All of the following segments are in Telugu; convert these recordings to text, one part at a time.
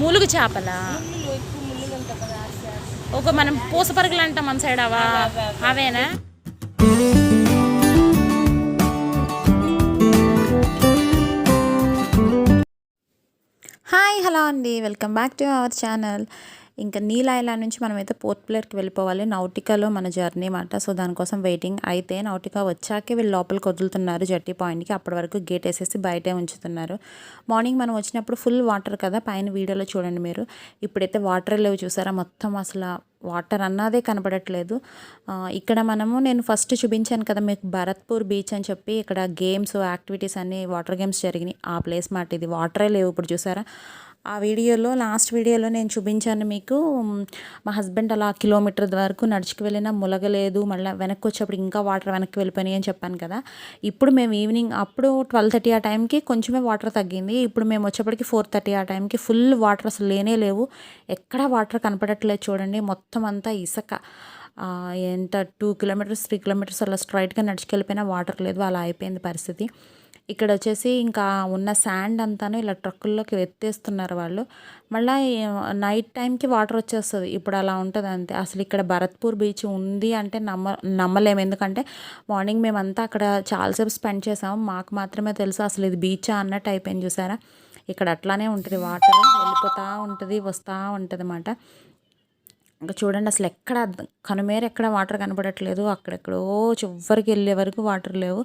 మూలుగు చేపలా? ఒక మనం పూసపరుగులు అంటాం మన సైడ్ అవా. అవేనా? హాయ్ హలో అండి. Welcome back to our channel. ఇంకా నీల్ ఐలాండ్ నుంచి మనమైతే పోర్ట్ ప్లేర్కి వెళ్ళిపోవాలి? నౌటికాలో మన జర్నీ మాట. సో దానికోసం వెయిటింగ్ అయితే నౌటికా వచ్చాకే వీళ్ళు లోపలికి వదులుతున్నారు జట్టి పాయింట్కి. అప్పటి వరకు గేట్ వేసేసి బయటే ఉంచుతున్నారు. మార్నింగ్ మనం వచ్చినప్పుడు ఫుల్ వాటర్ కదా? పైన వీడియోలో చూడండి మీరు. ఇప్పుడైతే వాటర్ లేవు చూసారా? మొత్తం అసలు వాటర్ అన్నదే కనపడట్లేదు ఇక్కడ మనము నేను ఫస్ట్ చూపించాను కదా మీకు భరత్పూర్ బీచ్ అని చెప్పి. ఇక్కడ గేమ్స్ యాక్టివిటీస్ అన్ని వాటర్ గేమ్స్ జరిగినాయి. ఆ ప్లేస్ మాట ఇది. వాటరే లేవు ఇప్పుడు చూసారా? ఆ వీడియోలో లాస్ట్ వీడియోలో నేను చూపించాను మీకు. మా హస్బెండ్ అలా కిలోమీటర్ వరకు నడుచుకు వెళ్ళినా ములగలేదు మళ్ళీ వెనక్కి వచ్చేప్పుడు ఇంకా వాటర్ వెనక్కి వెళ్ళిపోయినాయి అని చెప్పాను కదా. ఇప్పుడు మేము ఈవినింగ్ అప్పుడు ట్వెల్వ్ థర్టీ ఆ టైంకి కొంచెమే వాటర్ తగ్గింది. ఇప్పుడు మేము వచ్చేప్పటికి ఫోర్ థర్టీ ఆ టైంకి ఫుల్ వాటర్ అసలు లేనే లేవు. ఎక్కడ వాటర్ కనపడట్లేదు చూడండి మొత్తం అంతా ఇసుక. ఎంత టూ కిలోమీటర్స్ త్రీ కిలోమీటర్స్ అలా స్ట్రైట్గా నడుచుకెళ్ళిపోయినా వాటర్ లేదు అలా అయిపోయింది పరిస్థితి. ఇక్కడ వచ్చేసి ఇంకా ఉన్న శాండ్ అంతాను ఇలా ట్రక్కుల్లోకి ఎత్తేస్తున్నారు వాళ్ళు. మళ్ళీ నైట్ టైంకి వాటర్ వచ్చేస్తుంది. ఇప్పుడు అలా ఉంటుంది అంతే. అసలు ఇక్కడ భరత్పూర్ బీచ్ ఉంది అంటే నమ్మ నమ్మలేము ఎందుకంటే మార్నింగ్ మేమంతా అక్కడ చాలాసేపు స్పెండ్ చేసాము. మాకు మాత్రమే తెలుసు అసలు ఇది బీచా అన్నట్టు అయిపోయింది చూసారా? ఇక్కడ అట్లానే ఉంటుంది వాటర్ వెళ్ళిపోతూ ఉంటుంది వస్తూ ఉంటుంది అన్నమాట. ఇంకా చూడండి అసలు ఎక్కడ కనుమేర ఎక్కడ వాటర్ కనపడట్లేదు. అక్కడెక్కడో చివరికి వెళ్ళే వరకు వాటర్ లేవు.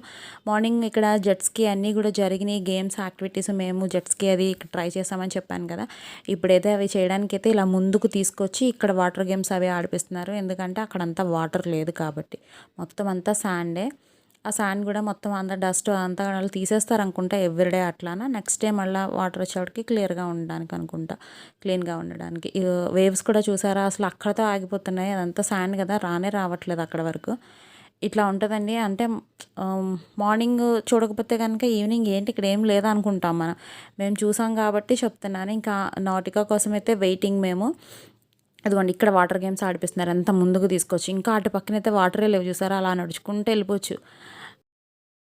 మార్నింగ్ ఇక్కడ జెట్స్కి అన్నీ కూడా జరిగినాయి. గేమ్స్ యాక్టివిటీస్ మేము జెట్స్కి అది ఇక్కడ ట్రై చేసామని చెప్పాను కదా. ఇప్పుడైతే అవి చేయడానికి అయితే ఇలా ముందుకు తీసుకొచ్చి ఇక్కడ వాటర్ గేమ్స్ అవి ఆడిపిస్తున్నారు. ఎందుకంటే అక్కడంతా వాటర్ లేదు కాబట్టి. మొత్తం అంతా శాండే ఆ శాండ్ కూడా మొత్తం అంత డస్ట్ అంతా వాళ్ళు తీసేస్తారు అనుకుంటా ఎవ్రీడే అట్లానా. నెక్స్ట్ డే మళ్ళీ వాటర్ వచ్చేవాడికి క్లియర్గా ఉండడానికి అనుకుంటా. క్లీన్గా ఉండడానికి. వేవ్స్ కూడా చూసారా? అసలు అక్కడతో ఆగిపోతున్నాయి. అదంతా శాండ్ కదా. రానే రావట్లేదు అక్కడ వరకు. ఇట్లా ఉంటుందండి. అంటే మార్నింగ్ చూడకపోతే కనుక ఈవినింగ్ ఏంటి? ఇక్కడ ఏం లేదనుకుంటాం మనం. మేము చూసాం కాబట్టి చెప్తున్నాను. ఇంకా నాటికా కోసం అయితే వెయిటింగ్ మేము. అదిగోండి ఇక్కడ వాటర్ గేమ్స్ ఆడిపిస్తున్నారు. ఎంత ముందుకు తీసుకొచ్చి. ఇంకా అటు పక్కన అయితే వాటరే లేవు. చూసారా? అలా నడుచుకుంటూ వెళ్ళిపోవచ్చు.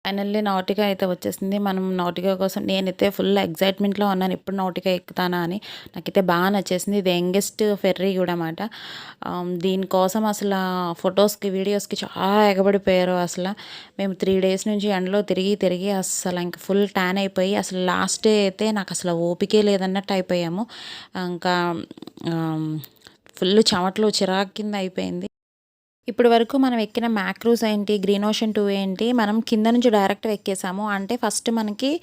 ఫైనల్లీ నాటికా అయితే వచ్చేసింది. మనం నాటికా కోసం నేనైతే ఫుల్ ఎగ్జైట్మెంట్లో ఉన్నాను. ఎప్పుడు నాటికా ఎక్కుతానా అని. నాకైతే బాగా నచ్చేసింది. ఇది యంగెస్ట్ ఫెర్రీ కూడా అన్నమాట. దీనికోసం అసలు ఫొటోస్కి వీడియోస్కి చాలా ఎగబడిపోయారు అసలు. మేము త్రీ డేస్ నుంచి ఎండలో తిరిగి తిరిగి అసలు ఇంకా ఫుల్ ట్యాన్ అయిపోయి అసలు లాస్ట్ డే అయితే నాకు అసలు ఓపికే లేదన్నట్టు అయిపోయాము. ఇంకా ఫుల్ చెమటలు చిరాకు కింద అయిపోయింది. ఇప్పటి వరకు మనం ఎక్కిన మ్యాక్రూస్ ఏంటి గ్రీన్ ఓషన్ టూ ఏంటి మనం కింద నుంచి డైరెక్ట్ ఎక్కేసాము. అంటే ఫస్ట్ మనకి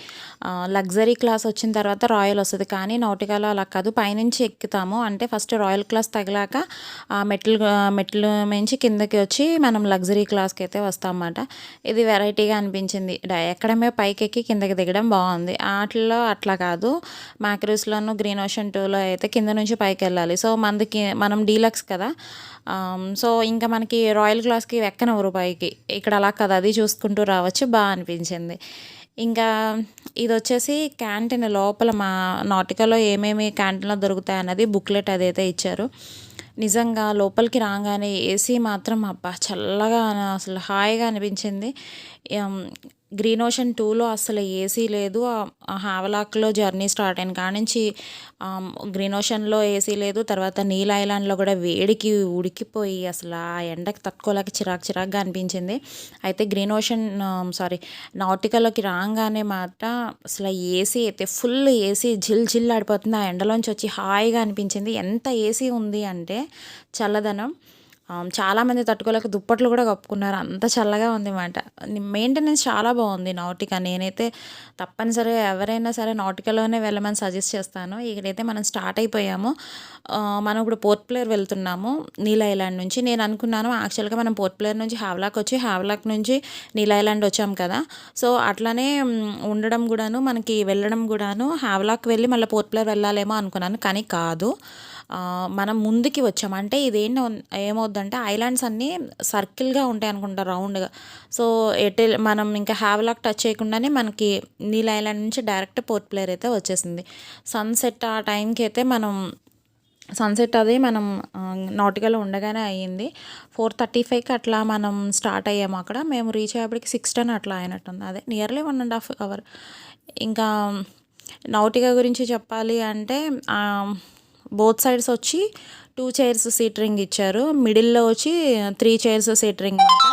లగ్జరీ క్లాస్ వచ్చిన తర్వాత రాయల్ వస్తుంది. కానీ నౌటికాలో అలా కాదు. పైనుంచి ఎక్కుతాము. అంటే ఫస్ట్ రాయల్ క్లాస్ తగిలాక ఆ మెట్లు మెట్లు మించి కిందకి వచ్చి మనం లగ్జరీ క్లాస్కి అయితే వస్తామన్నమాట. ఇది వెరైటీగా అనిపించింది. డై- ఎక్కడమే పైకి ఎక్కి కిందకి దిగడం బాగుంది. వాటిలో అట్లా కాదు. మ్యాక్రూస్లోను గ్రీన్ ఓషన్ టూలో అయితే కింద నుంచి పైకి వెళ్ళాలి సో మనకి మనం డీలక్స్ కదా. సో ఇంకా మనకి రాయల్ గ్లాస్కి ఎక్కనవరు పైకి ఇక్కడ అలా కదా అది చూసుకుంటూ రావచ్చు బాగా అనిపించింది. ఇంకా ఇది వచ్చేసి క్యాంటీన్ లోపల మా నాటికలో ఏమేమి క్యాంటీన్లో దొరుకుతాయి అన్నది బుక్లెట్ అదైతే ఇచ్చారు. నిజంగా లోపలికి రాగానే ఏసీ మాత్రం అబ్బా చల్లగా అసలు హాయిగా అనిపించింది. గ్రీన్ ఓషన్ టూలో అసలు ఏసీ లేదు. హావలాక్లో జర్నీ స్టార్ట్ అయిన కాడ నుంచి గ్రీన్ ఓషన్లో ఏసీ లేదు. తర్వాత నీల్ ఐలాండ్లో కూడా వేడికి ఉడికిపోయి అసలు ఆ ఎండకి తట్టుకోలేక చిరాకు చిరాకుగా అనిపించింది. అయితే గ్రీన్ ఓషన్ సారీ నాటికల్లోకి రాగానే మాట అసలు ఏసీ అయితే ఫుల్ ఏసీ జిల్ జిల్ ఆడిపోతుంది. ఆ ఎండలోంచి వచ్చి హాయిగా అనిపించింది. ఎంత ఏసీ ఉంది అంటే చల్లదనం. చాలామంది తట్టుకోలేక దుప్పట్లు కూడా కప్పుకున్నారు. అంత చల్లగా ఉంది అన్నమాట మెయింటెనెన్స్ చాలా బాగుంది నాటికా. నేనైతే తప్పనిసరిగా ఎవరైనా సరే నాటికలోనే వెళ్ళమని సజెస్ట్ చేస్తాను. ఇక్కడైతే మనం స్టార్ట్ అయిపోయాము. మనం ఇప్పుడు పోర్ట్ ప్లేయర్ వెళ్తున్నాము నీల్ ఐలాండ్ నుంచి. నేను అనుకున్నాను యాక్చువల్గా మనం పోర్ట్ ప్లేయర్ నుంచి హావ్లాక్ వచ్చి హావ్లాక్ నుంచి నీల్ ఐలాండ్ వచ్చాం కదా. సో అట్లానే ఉండడం కూడాను మనకి వెళ్ళడం కూడాను హావ్లాక్ వెళ్ళి మళ్ళీ పోర్ట్ ప్లేయర్ వెళ్ళాలేమో అనుకున్నాను. కానీ కాదు మనం ముందుకి వచ్చాం. అంటే ఇదేంటి ఏమవుద్దంటే ఐలాండ్స్ అన్నీ సర్కిల్గా ఉంటాయి అనుకుంటా రౌండ్గా. సో ఎటు మనం ఇంకా హ్యావ్లాక్ టచ్ చేయకుండానే మనకి నీల్ ఐలాండ్ నుంచి డైరెక్ట్ పోర్ట్ ప్లేయర్ అయితే వచ్చేసింది. సన్సెట్ ఆ టైంకి అయితే మనం సన్సెట్ అది మనం నాటికలో ఉండగానే అయ్యింది. ఫోర్ థర్టీ ఫైవ్కి అట్లా మనం స్టార్ట్ అయ్యాము అక్కడ. మేము రీచ్ అయ్యేప్పటికి సిక్స్ టెన్ అట్లా అయినట్టుంది. అదే nearly one and half hour. ఇంకా నౌటిక గురించి చెప్పాలి అంటే బోత్ సైడ్స్ వచ్చి టూ చైర్స్ సీటరింగ్ ఇచ్చారు. మిడిల్లో వచ్చి త్రీ చైర్స్ సీటరింగ్ అనమాట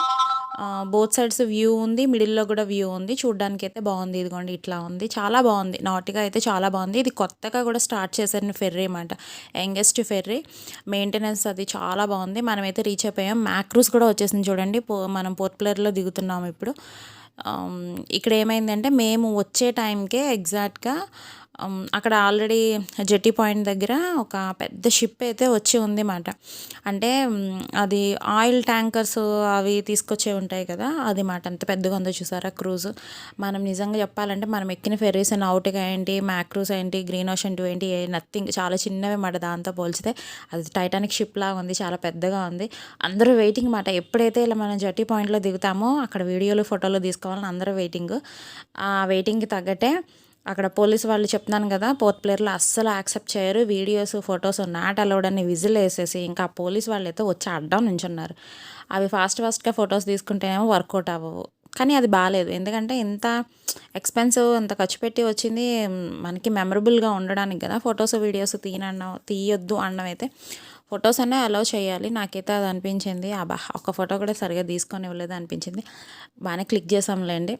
బోత్ సైడ్స్ వ్యూ ఉంది మిడిల్లో కూడా వ్యూ ఉంది. చూడ్డానికి అయితే బాగుంది ఇదిగోండి ఇట్లా ఉంది. చాలా బాగుంది నాటిగా అయితే చాలా బాగుంది. ఇది కొత్తగా కూడా స్టార్ట్ చేశారు ఫెర్రీ అనమాట యంగెస్ట్ ఫెర్రీ మెయింటెనెన్స్ అది చాలా బాగుంది. మనమైతే రీచ్ అయిపోయాం. మ్యాక్రూస్ కూడా వచ్చేసింది చూడండి. పో మనం పోర్ట్ ప్లేయర్లో దిగుతున్నాం ఇప్పుడు. ఇక్కడ ఏమైందంటే మేము వచ్చే టైంకే ఎగ్జాక్ట్గా అక్కడ ఆల్రెడీ జెట్టి పాయింట్ దగ్గర ఒక పెద్ద షిప్ అయితే వచ్చి ఉంది మాట అంటే అది ఆయిల్ ట్యాంకర్స్ అవి తీసుకొచ్చే ఉంటాయి కదా అది మాట అంత పెద్దగా ఉందో చూసారా క్రూజ్? మనం నిజంగా చెప్పాలంటే మనం ఎక్కిన ఫెర్రీస్ నౌటిగా ఏంటి మ్యాక్రూస్ ఏంటి గ్రీన్ ఓషన్ టూ ఏంటి నథింగ్ చాలా చిన్నవి మాట దాంతో పోల్చితే. అది టైటానిక్ షిప్ లాగా ఉంది చాలా పెద్దగా ఉంది. అందరూ వెయిటింగ్ మాట. ఎప్పుడైతే ఇలా మనం జట్టి పాయింట్లో దిగుతామో అక్కడ వీడియోలు ఫోటోలు తీసుకోవాలని అందరూ వెయిటింగ్. ఆ వెయిటింగ్కి తగ్గట్టే అక్కడ పోలీసు వాళ్ళు చెప్తున్నాను కదా పోర్త్ ప్లేయర్లు అస్సలు యాక్సెప్ట్ చేయరు. వీడియోస్ ఫొటోస్ నాట్ అలౌడ్ అని విజిల్ వేసేసి ఇంకా పోలీస్ వాళ్ళు అయితే వచ్చి అడ్డం నుంచున్నారు. అవి ఫాస్ట్ ఫాస్ట్గా ఫొటోస్ తీసుకుంటేనేమో వర్కౌట్ అవ్వవు. కానీ అది బాగాలేదు ఎందుకంటే ఇంత ఎక్స్పెన్సివ్ అంత ఖర్చు పెట్టి వచ్చింది మనకి మెమరబుల్గా ఉండడానికి కదా. ఫొటోస్ వీడియోస్ తీయనడం తీయొద్దు అన్నమైతే అయితే ఫొటోస్ అనే అలౌ చేయాలి. నాకైతే అది అనిపించింది. అబ్బా ఒక ఫోటో కూడా సరిగా తీసుకొని ఇవ్వలేదు అనిపించింది. బాగానే క్లిక్ చేసాంలేండి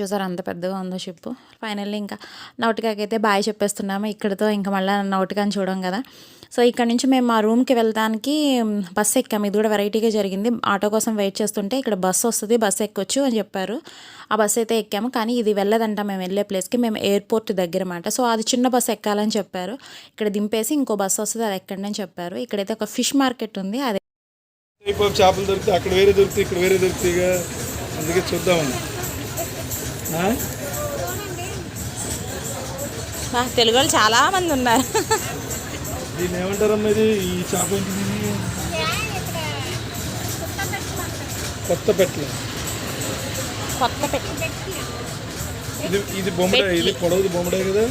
చూసారు అంత పెద్దగా ఉందో షిప్ ఫైనల్లీ ఇంకా నౌటికాకైతే బాయ్ చెప్పేస్తున్నాము. ఇక్కడితో ఇంకా మళ్ళీ నౌటికాని చూడం కదా. సో ఇక్కడ నుంచి మేము మా రూమ్కి వెళ్ళడానికి బస్సు ఎక్కాము. ఇది కూడా వెరైటీగా జరిగింది. ఆటో కోసం వెయిట్ చేస్తుంటే ఇక్కడ బస్సు వస్తుంది బస్సు ఎక్కొచ్చు అని చెప్పారు. ఆ బస్సు అయితే ఎక్కాము. కానీ ఇది వెళ్ళదంట. మేము వెళ్ళే ప్లేస్కి మేము ఎయిర్పోర్ట్ దగ్గర మాట. సో అది చిన్న బస్సు ఎక్కాలని చెప్పారు. ఇక్కడ దింపేసి ఇంకో బస్సు వస్తుంది అది ఎక్కండి అని చెప్పారు. ఇక్కడైతే ఒక ఫిష్ మార్కెట్ ఉంది. అది చేపలు దొరికితే అక్కడ వేరే దొరికితే ఇక్కడ వేరే దొరుకుతాయిగా. అందుకే చూద్దామని. తెలుగు వాళ్ళు చాలా మంది ఉన్నారు. దీన్ని ఏమంటారమ్మా ఇది? ఈ చేప? కొత్త పెట్టలు? కొత్త ఇది ఇది బొమ్మడే ఇది పొడవుది బొమ్మడే కదా?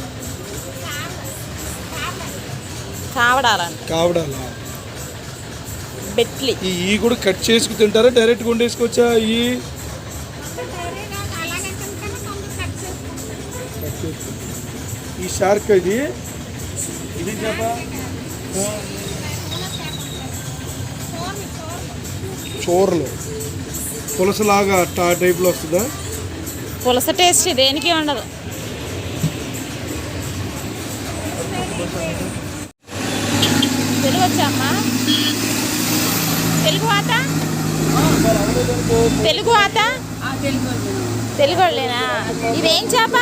కావడాలంట. కావడాల? బెట్లి. ఈ కూడా కట్ చేసుకు తింటారా? డైరెక్ట్గా వండేసుకోవచ్చా ఈ ఈ షార్క్ ఇది. ఇది చేప. చోరలు. పులసలాగా ఆ టైప్లో వస్తుందా? పులస టేస్ట్ దేనికి ఉండదు. తెలుగు వచ్చామ్మా తెలుగు ఆత తెలుగు ఆత తెలుగు వాళ్ళేనా? ఇదేం చేప?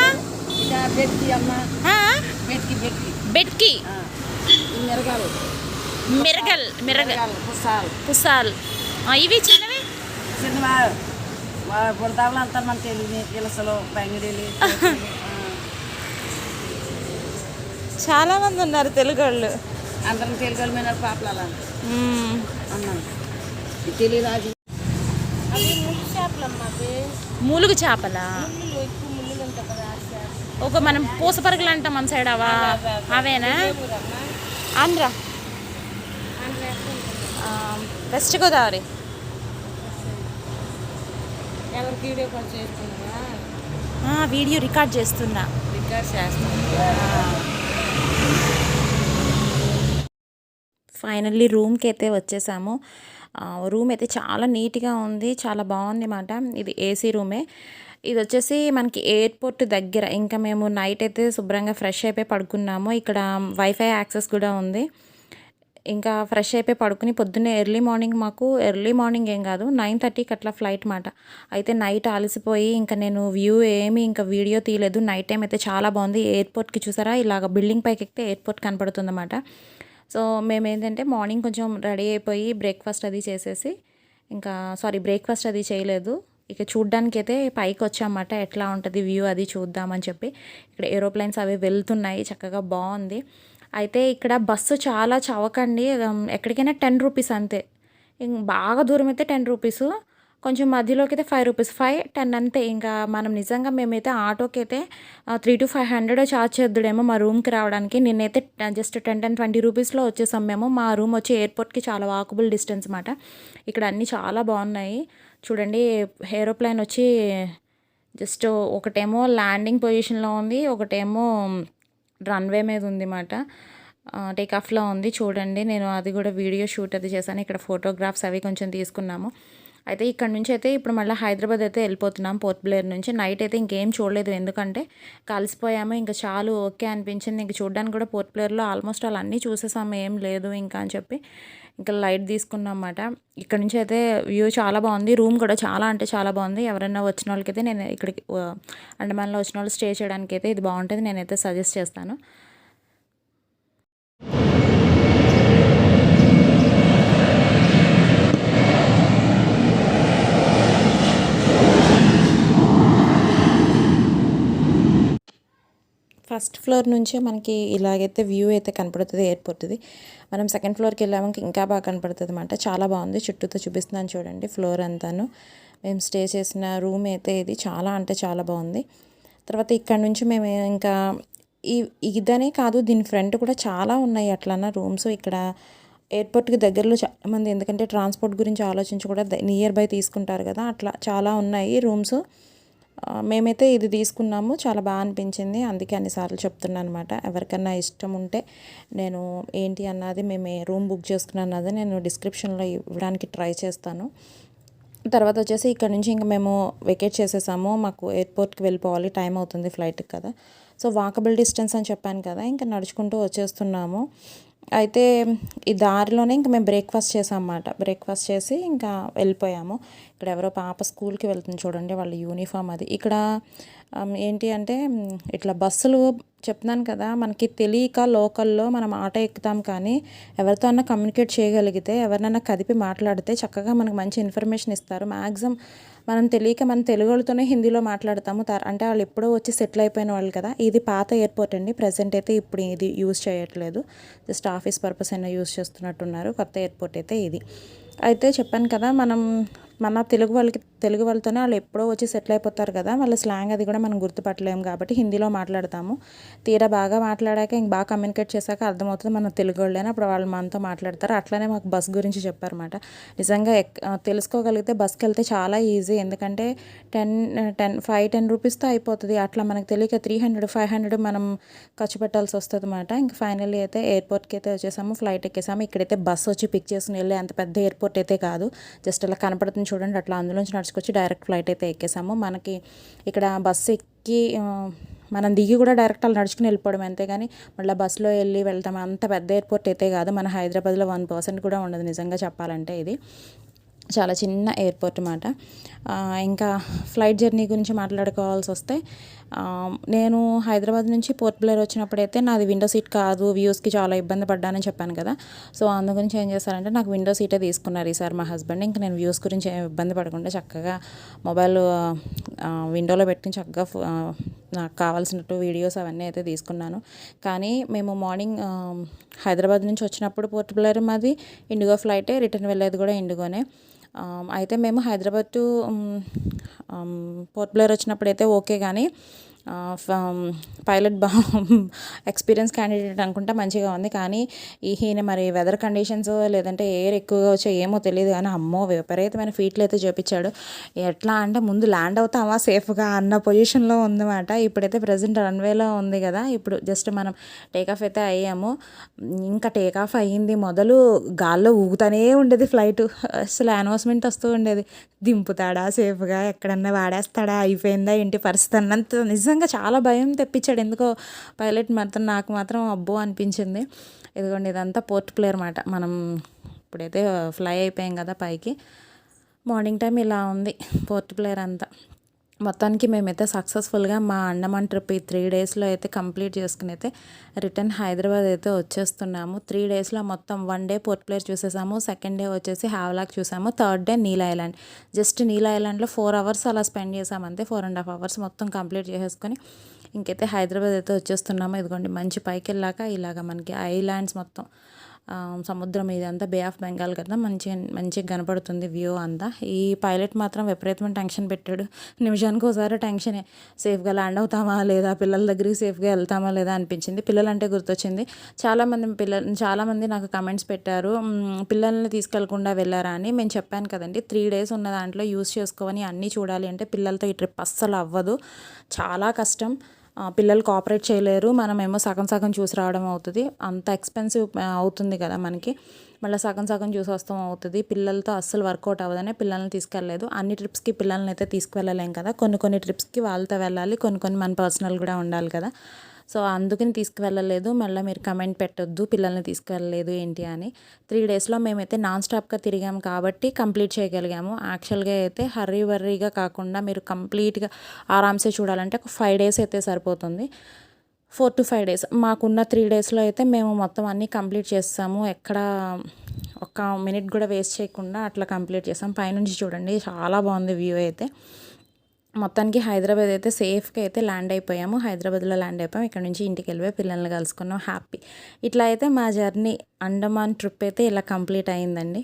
బెట్కి మిరగల్. మిరగల్ పుసాలు ఆ, ఇవి చిన్నవి? సినిమా బుడతావులు అంతా మన తెలుగు ఇలసలు బంగిడీలు చాలా మంది ఉన్నారు తెలుగు వాళ్ళు అందరం తెలుగు మీద పాపలు మ్మ్. అన్నాను. తెలియదు అది మూలుగు చేపలా ముళ్ళు ఎక్కువ ముళ్ళు ఉంటాయి కదా ఆ చేప ఒక మనం పూసపరుగులు అంటాం మన సైడ్ అవా అవేనా? Andhra. West Godavari. Video record చేస్తున్నా. రికార్డ్ చేస్తున్నా ఫైనల్లీ రూమ్కి అయితే వచ్చేసాము. రూమ్ అయితే చాలా నీట్గా ఉంది చాలా బాగుంది మాట. ఇది ఏసీ రూమే ఇది వచ్చేసి మనకి ఎయిర్పోర్ట్ దగ్గర. ఇంకా మేము నైట్ అయితే శుభ్రంగా ఫ్రెష్ అయిపోయి పడుకున్నాము. ఇక్కడ వైఫై యాక్సెస్ కూడా ఉంది. ఇంకా ఫ్రెష్ అయిపోయి పడుకుని పొద్దున్నే ఎర్లీ మార్నింగ్ మాకు ఎర్లీ మార్నింగ్ ఏం కాదు నైన్ థర్టీకి అట్లా ఫ్లైట్ మాట. అయితే నైట్ అలసిపోయి ఇంకా నేను వ్యూ ఏమి ఇంకా వీడియో తీయలేదు. నైట్ టైం అయితే చాలా బాగుంది. ఎయిర్పోర్ట్కి చూసారా? ఇలాగ బిల్డింగ్ పైకి ఎక్కితే ఎయిర్పోర్ట్ కనపడుతుందన్నమాట సో మేము ఏంటంటే మార్నింగ్ కొంచెం రెడీ అయిపోయి బ్రేక్ఫాస్ట్ అది చేసేసి ఇంకా సారీ బ్రేక్ఫాస్ట్ అది చేయలేదు. ఇక చూడ్డానికి అయితే పైకి వచ్చామన్నమాట ఎట్లా ఉంటుంది వ్యూ అది చూద్దామని చెప్పి. ఇక్కడ ఏరోప్లేన్స్ అవి వెళ్తున్నాయి చక్కగా బాగుంది. అయితే ఇక్కడ బస్సు చాలా చవకండి. ఎక్కడికైనా టెన్ రూపీస్ అంతే. బాగా దూరం అయితే టెన్ రూపీస్. కొంచెం మధ్యలోకి అయితే ఫైవ్ రూపీస్. ఫైవ్ టెన్ అంతే. ఇంకా మనం నిజంగా మేమైతే ఆటోకి అయితే three to five hundred charge చేద్దుడేమో మా రూమ్కి రావడానికి. నిన్నైతే జస్ట్ టెన్ టెన్ ట్వంటీ రూపీస్లో వచ్చేసాం మేము. మా రూమ్ వచ్చి ఎయిర్పోర్ట్కి చాలా వాకబుల్ డిస్టెన్స్ అన్నమాట. ఇక్కడ అన్నీ చాలా బాగున్నాయి. చూడండి ఏరోప్లేన్ వచ్చి జస్ట్ ఒకటేమో ల్యాండింగ్ పొజిషన్లో ఉంది ఒకటేమో రన్వే మీద ఉంది మాట. టేక్ ఆఫ్లో ఉంది చూడండి. నేను అది కూడా వీడియో షూట్ అది చేశాను ఇక్కడ ఫోటోగ్రాఫ్స్ అవి కొంచెం తీసుకున్నాము. అయితే ఇక్కడ నుంచి అయితే ఇప్పుడు మళ్ళీ హైదరాబాద్ అయితే వెళ్ళిపోతున్నాం పోర్ట్ బ్లేర్ నుంచి. నైట్ అయితే ఇంకేం చూడలేదు ఎందుకంటే కలిసిపోయాము ఇంకా చాలు ఓకే అనిపించింది. ఇంక చూడడానికి కూడా పోర్ట్ బ్లేర్లో ఆల్మోస్ట్ అలా అన్నీ చూసేసాము ఏం లేదు ఇంకా అని చెప్పి. ఇంకా లైట్ తీసుకున్నాం అన్నమాట ఇక్కడ నుంచి అయితే వ్యూ చాలా బాగుంది. రూమ్ కూడా చాలా అంటే చాలా బాగుంది. ఎవరైనా వచ్చిన వాళ్ళకైతే నేను ఇక్కడికి అండమాన్లో వచ్చిన వాళ్ళు స్టే చేయడానికి అయితే ఇది బాగుంటుంది. నేనైతే సజెస్ట్ చేస్తాను. ఫస్ట్ ఫ్లోర్ నుంచే మనకి ఇలాగైతే వ్యూ అయితే కనపడుతుంది ఎయిర్పోర్ట్ది మనం సెకండ్ ఫ్లోర్కి వెళ్ళామంటే ఇంకా బాగా కనపడుతుంది అనమాట చాలా బాగుంది చుట్టూతో చూపిస్తున్నాను చూడండి ఫ్లోర్ అంతాను. మేము స్టే చేసిన రూమ్ అయితే ఇది చాలా అంటే చాలా బాగుంది. తర్వాత ఇక్కడ నుంచి మేము ఇంకా ఈ ఇదనే కాదు దీని ఫ్రంట్ కూడా చాలా ఉన్నాయి అట్లన్నా రూమ్స్. ఇక్కడ ఎయిర్పోర్ట్కి దగ్గరలో చాలామంది ఎందుకంటే ట్రాన్స్పోర్ట్ గురించి ఆలోచించి కూడా నియర్ బై తీసుకుంటారు కదా అట్లా చాలా ఉన్నాయి రూమ్స్. మేమైతే ఇది తీసుకున్నాము. చాలా బాగా అనిపించింది. అందుకే అన్నిసార్లు చెప్తున్నాను అనమాట ఎవరికన్నా ఇష్టం ఉంటే నేను ఏంటి అన్నది మేము రూమ్ బుక్ చేసుకున్నాను అన్నది నేను డిస్క్రిప్షన్లో ఇవ్వడానికి ట్రై చేస్తాను. తర్వాత వచ్చేసి ఇక్కడ నుంచి ఇంకా మేము వెకేట్ చేసేసాము. మాకు ఎయిర్పోర్ట్కి వెళ్ళిపోవాలి. టైం అవుతుంది ఫ్లైట్కి కదా. సో వాకబుల్ డిస్టెన్స్ అని చెప్పాను కదా. ఇంకా నడుచుకుంటూ వచ్చేస్తున్నాము. అయితే ఈ దారిలోనే ఇంకా మేము బ్రేక్ఫాస్ట్ చేసాం అన్నమాట బ్రేక్ఫాస్ట్ చేసి ఇంకా వెళ్ళిపోయాము. ఇక్కడ ఎవరో పాప స్కూల్కి వెళ్తుంది చూడండి వాళ్ళ యూనిఫామ్ అది. ఇక్కడ ఏంటి అంటే ఇట్లా బస్సులు చెప్తున్నాను కదా మనకి తెలియక లోకల్లో మనం ఆటో ఎక్కుతాం కానీ ఎవరితో అన్నా కమ్యూనికేట్ చేయగలిగితే ఎవరినైనా కదిపి మాట్లాడితే చక్కగా మనకు మంచి ఇన్ఫర్మేషన్ ఇస్తారు. మ్యాక్సిమం మనం తెలియక మన తెలుగు వాళ్ళతోనే హిందీలో మాట్లాడతాము. అంటే వాళ్ళు ఎప్పుడో వచ్చి సెటిల్ అయిపోయిన వాళ్ళు కదా. ఇది పాత ఎయిర్పోర్ట్ అండి. ప్రజెంట్ అయితే ఇప్పుడు ఇది యూజ్ చేయట్లేదు. జస్ట్ ఆఫీస్ పర్పస్ అయినా యూజ్ చేస్తున్నట్టున్నారు. కొత్త ఎయిర్పోర్ట్ అయితే ఇది. అయితే చెప్పాను కదా మనం మన తెలుగు వాళ్ళకి తెలుగు వాళ్ళతోనే వాళ్ళు ఎప్పుడో వచ్చి సెటిల్ అయిపోతారు కదా వాళ్ళ స్లాంగ్ అది కూడా మనం గుర్తుపట్టలేము కాబట్టి హిందీలో మాట్లాడతాము. తీరా బాగా మాట్లాడాక ఇంక బాగా కమ్యూనికేట్ చేశాక అర్థమవుతుంది మన తెలుగు వాళ్ళైనా అప్పుడు వాళ్ళు మనతో మాట్లాడతారు. అట్లనే మాకు బస్ గురించి చెప్పారన్నమాట. నిజంగా ఎక్ తెలుసుకోగలిగితే బస్కి వెళ్తే చాలా ఈజీ ఎందుకంటే టెన్ టెన్ ఫైవ్ టెన్ రూపీస్తో అయిపోతుంది. అట్లా మనకు తెలియక త్రీ హండ్రెడ్ ఫైవ్ హండ్రెడ్ మనం ఖర్చు పెట్టాల్సి వస్తుంది అనమాట ఇంకా ఫైనల్లీ అయితే ఎయిర్పోర్ట్కి అయితే వచ్చేసాము ఫ్లైట్ ఎక్కేసాము. ఇక్కడైతే బస్ వచ్చి పిక్ చేసుకుని వెళ్ళే అంత పెద్ద ఎయిర్పోర్ట్ అయితే కాదు. జస్ట్ అలా కనపడుతుంది చూడండి అట్లా అందులోంచి తీసుకొచ్చి డైరెక్ట్ ఫ్లైట్ అయితే ఎక్కేసాము. మనకి ఇక్కడ బస్సు ఎక్కి మనం దిగి కూడా డైరెక్ట్ అలా నడుచుకుని వెళ్ళిపోవడం అంతే కానీ మళ్ళీ బస్సులో వెళ్ళి వెళ్తాం. అంత పెద్ద ఎయిర్పోర్ట్ అయితే కాదు. మన హైదరాబాద్లో వన్ పర్సెంట్ కూడా ఉండదు నిజంగా చెప్పాలంటే ఇది. చాలా చిన్న ఎయిర్పోర్ట్ అన్నమాట ఇంకా ఫ్లైట్ జర్నీ గురించి మాట్లాడుకోవాల్సి వస్తే నేను హైదరాబాద్ నుంచి పోర్ట్ బ్లేర్ వచ్చినప్పుడైతే నాది విండో సీట్ కాదు వ్యూస్కి చాలా ఇబ్బంది పడ్డానని చెప్పాను కదా. సో అందు గురించి ఏం చేశారంటే నాకు విండో సీటే తీసుకున్నారు ఈసారి మా హస్బెండ్. ఇంకా నేను వ్యూస్ గురించి ఏం ఇబ్బంది పడకుండా చక్కగా మొబైల్ విండోలో పెట్టుకుని చక్కగా నాకు కావాల్సినట్టు వీడియోస్ అవన్నీ అయితే తీసుకున్నాను. కానీ మేము మార్నింగ్ హైదరాబాద్ నుంచి వచ్చినప్పుడు పోర్ట్ బ్లేర్ మాది ఇండిగో ఫ్లైటే రిటర్న్ వెళ్ళేది కూడా ఇండిగోనే. అయితే మేము హైదరాబాద్ టు పోర్ట్ బ్లేర్ వచ్చినప్పుడు అయితే ఓకే కానీ పైలట్ బా ఎక్స్పీరియన్స్ క్యాండిడేట్ అనుకుంటా మంచిగా ఉంది. కానీ ఈ ఈయన మరి వెదర్ కండిషన్స్ లేదంటే ఎయిర్ ఎక్కువగా వచ్చో ఏమో తెలియదు కానీ అమ్మో విపరీతమైన ఫీట్లు అయితే చూపించాడు. ఎట్లా అంటే ముందు ల్యాండ్ అవుతామా సేఫ్గా అన్న పొజిషన్లో ఉందన్నమాట. ఇప్పుడైతే ప్రజెంట్ రన్వేలో ఉంది కదా. ఇప్పుడు జస్ట్ మనం టేకాఫ్ అయితే అయ్యాము. ఇంకా టేకాఫ్ అయ్యింది. మొదలు గాల్లో ఊగుతానే ఉండేది ఫ్లైట్ అసలు అనౌన్స్మెంట్ వస్తూ ఉండేది. దింపుతాడా సేఫ్గా ఎక్కడన్నా వాడేస్తాడా? అయిపోయిందా? ఏంటి పరిస్థితి? అన్నంత నిజం నిజంగా చాలా భయం తెప్పించాడు. ఎందుకో పైలట్ మాత్రం నాకు మాత్రం అబ్బో అనిపించింది. ఇదిగోండి ఇదంతా పోర్ట్ ప్లేయర్ అనమాట మనం ఇప్పుడైతే ఫ్లై అయిపోయాం కదా పైకి. మార్నింగ్ టైం ఇలా ఉంది పోర్ట్ ప్లేయర్ అంతా. మొత్తానికి మేమైతే సక్సెస్ఫుల్గా మా అండమాన్ ట్రిప్ ఈ త్రీ డేస్లో అయితే కంప్లీట్ చేసుకుని అయితే రిటర్న్ హైదరాబాద్ అయితే వచ్చేస్తున్నాము. త్రీ డేస్లో మొత్తం వన్ డే పోర్ట్ ప్లేస్ చూసేసాము. సెకండ్ డే వచ్చేసి హావ్లాక్ చూసాము. Third day Neil island. Just Neil ఐలాండ్లో ఫోర్ అవర్స్ అలా స్పెండ్ చేసామంతే ఫోర్ అండ్ హాఫ్ అవర్స్ మొత్తం కంప్లీట్ చేసేసుకొని ఇంకైతే హైదరాబాద్ అయితే వచ్చేస్తున్నాము. ఇదిగోండి మంచి పైకి వెళ్ళాక ఇలాగ మనకి ఐలాండ్స్ మొత్తం సముద్రం ఇదంతా బే ఆఫ్ బెంగాల్ కదా మంచిగా మంచిగా కనపడుతుంది వ్యూ అంతా. ఈ పైలట్ మాత్రం విపరీతమైన టెన్షన్ పెట్టాడు. నిమిషానికి ఒకసారి టెన్షనే సేఫ్గా ల్యాండ్ అవుతామా లేదా పిల్లల దగ్గరికి సేఫ్గా వెళ్తామా లేదా అనిపించింది. పిల్లలంటే గుర్తొచ్చింది. చాలామంది పిల్లలు చాలామంది నాకు కమెంట్స్ పెట్టారు పిల్లల్ని తీసుకెళ్ళకుండా వెళ్ళారా అని. మేము చెప్పాను కదండి త్రీ డేస్ ఉన్న దాంట్లో యూస్ చేసుకోవని అన్నీ చూడాలి అంటే పిల్లలతో ఈ ట్రిప్ అస్సలు అవ్వదు. చాలా కష్టం. పిల్లలు కోఆపరేట్ చేయలేరు. మనమేమో సగం సగం చూసి రావడం అవుతుంది. అంత ఎక్స్పెన్సివ్ అవుతుంది కదా మనకి. మళ్ళీ సగం సగం చూసి వస్తాం అవుతుంది. పిల్లలతో అస్సలు వర్కౌట్ అవ్వదనే పిల్లల్ని తీసుకెళ్ళలేదు. అన్ని ట్రిప్స్కి పిల్లల్ని అయితే తీసుకువెళ్ళలేం కదా. కొన్ని కొన్ని ట్రిప్స్కి వాళ్ళతో వెళ్ళాలి. కొన్ని కొన్ని మన పర్సనల్ కూడా ఉండాలి కదా. సో అందుకని తీసుకువెళ్ళలేదు. మళ్ళీ మీరు కమెంట్ పెట్టొద్దు పిల్లల్ని తీసుకువెళ్ళలేదు ఏంటి అని. త్రీ డేస్లో మేమైతే నాన్ స్టాప్గా తిరిగాము కాబట్టి కంప్లీట్ చేయగలిగాము. యాక్చువల్గా అయితే హర్రీ వర్రీగా కాకుండా మీరు కంప్లీట్గా ఆరామ్సే చూడాలంటే ఒక ఫైవ్ డేస్ అయితే సరిపోతుంది. Four to five days. మాకున్న త్రీ డేస్లో అయితే మేము మొత్తం అన్నీ కంప్లీట్ చేస్తాము. ఎక్కడ ఒక్క మినిట్ కూడా వేస్ట్ చేయకుండా అట్లా కంప్లీట్ చేస్తాం. పైనుంచి చూడండి చాలా బాగుంది వ్యూ అయితే. మొత్తానికి హైదరాబాద్ అయితే సేఫ్గా అయితే ల్యాండ్ అయిపోయాము. హైదరాబాద్లో ల్యాండ్ అయిపోయాము. ఇక్కడ నుంచి ఇంటికి వెళ్ళిపోయి పిల్లల్ని కలుసుకున్నాం. హ్యాపీ. ఇట్లా అయితే మా జర్నీ అండమాన్ ట్రిప్ అయితే ఇలా కంప్లీట్ అయిందండి.